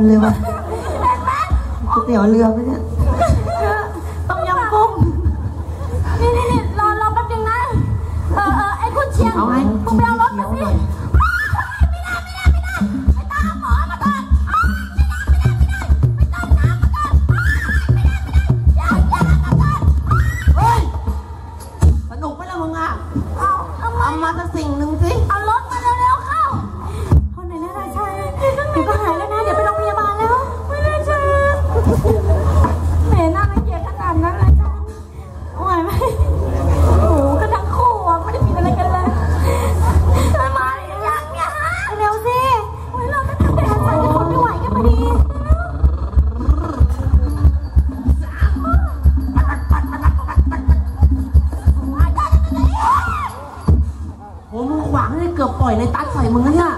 นเลยวะก๋วยเตี๋ยวเรือไปเนี่ยต้องยำกุ้งนี่นี่นี่รอรอแป๊บนึงนะ เออเออไอ้คุณเชียงเอาไงมึงไปเรารถมาสิ ปล่อยในตัดใส่มึงนะเนี่ย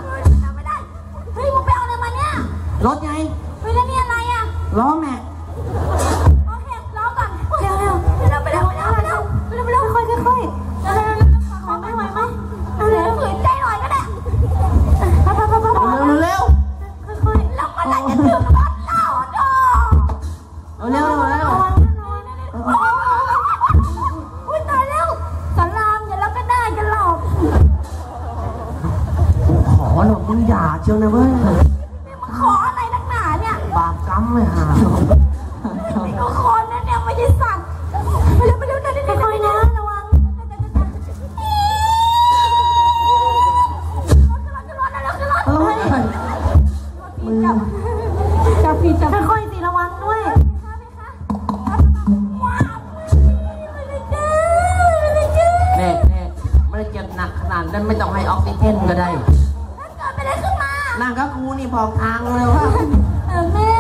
เฮ้ยมึงไปเอาอะไรมาเนี่ย รถไง เฮ้ยแล้วนี่อะไรอะ ล้อแม็ มึอย่าเชียวนะเว้ยนี่มาขออะไรนักหนาเนี่ยบาปกรรมเลยฮะนี่ก็คนนะเนี่ยไม่ใช่สัตว์ไปเร็วไปเร็วเดี๋ยวเดี๋ยวเดี๋ยวเดี๋ยวระวังจับจับผิดจับค่อยๆสิระวังด้วยแน่แน่ไม่ได้เจ็บหนักขนาดนั้นไม่ต้องให้ออกซิเจนก็ได้ นั่งก็ครูนี่บอกทางเลยว่าแม่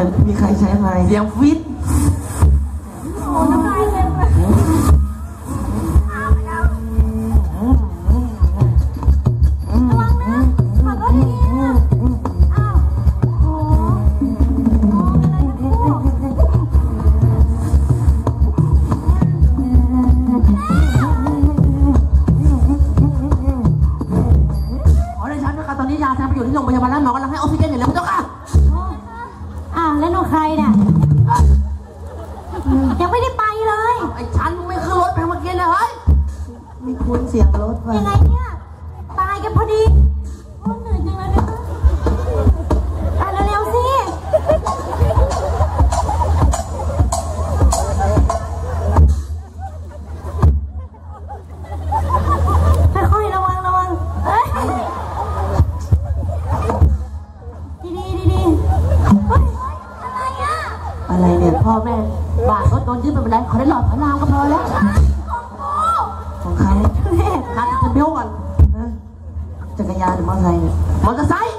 แต่มีใครใช้อะไร เสียงวิต แล้วน้ใครเนี่ยยังไม่ได้ไปเลย ไอ้ฉันมึงไม่ขึ้นรถไปเมื่อกี้เลยเฮ้ย ไม่คุ้นเสียงรถว่ะยังไงเนี่ย พ่อแม่บาทก็โดนยึดไปหมดแล้วขอได้หลอดพระรามก็พอแล้ว ของใครนัดจะเบี้ยวก่อนเออจักรยานหรือมอเตอร์ไซค์มอเตอร์ไซค์